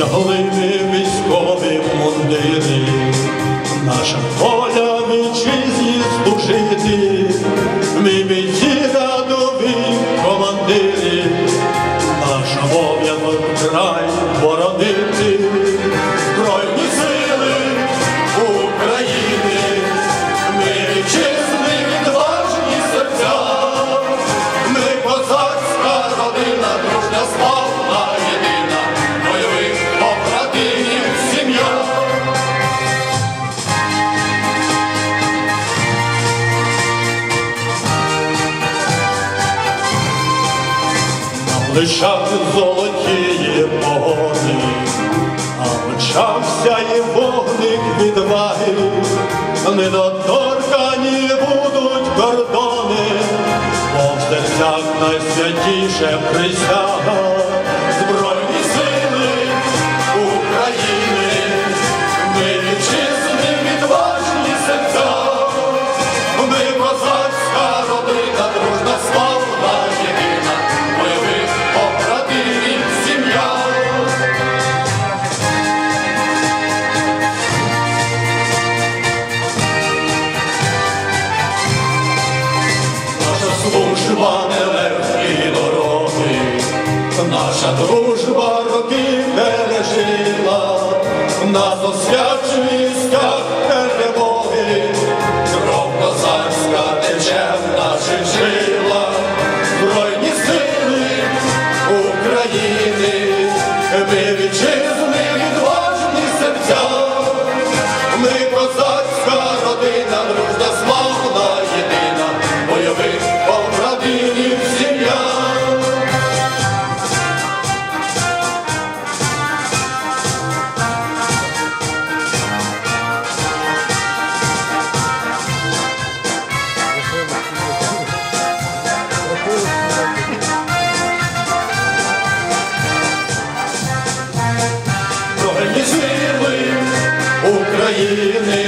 одягли військові мундири, наша воля вітчизні служити, ми бійці радові командири, Лишав золотіє погоди, а мчався і вогник відваги, недоторкані будуть кордони, бо в серцях найсвятіше присяга наша дружба роки лежила, на освячує стяг перемоги, кров козацька тече в наших жилах, Збройні сили України, ми вітчизни України,